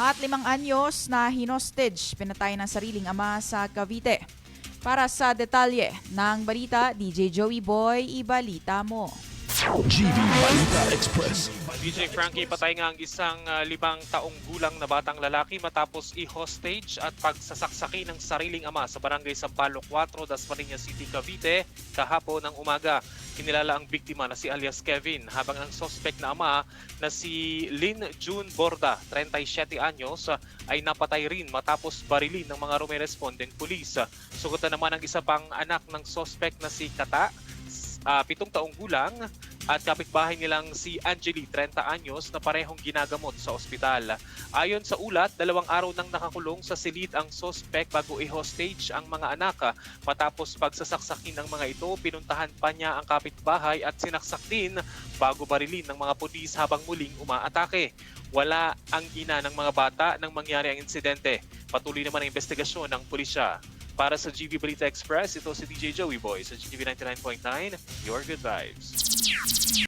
At limang anyos na hinostage, pinatay ng sariling ama sa Cavite. Para sa detalye ng balita, DJ Joey Boy, ibalita mo. GV Balita Express. DJ Frankie patay nga ang isang ah, limang taong gulang na batang lalaki matapos i-hostage at pagsasaksaki ng sariling ama sa barangay Sampaloc 4, Dasmariñas City, Cavite kahapon ng umaga. Kinilala ang biktima na si alias Kevin habang ang suspect na ama na si Lynn June Borda, 37 anyos, ay napatay rin matapos barilin ng mga rumerespondeng pulis. Sugatan naman ang isa pang anak ng suspect na si Kata, ah, pitong taong gulang at kapitbahay nilang si Angeli, 30 anyos, na parehong ginagamot sa ospital. Ayon sa ulat, dalawang araw nang nakakulong sa silid ang suspect bago i-hostage ang mga anak. Matapos pagsasaksakin ng mga ito, pinuntahan pa niya ang kapitbahay at sinaksak din bago barilin ng mga pulis habang muling umaatake. Wala ang ina ng mga bata nang mangyari ang insidente. Patuloy naman ang investigasyon ng pulisya. Para sa GV Balita Express, ito si DJ Joey Boy sa GV 99.9, Your Good Vibes.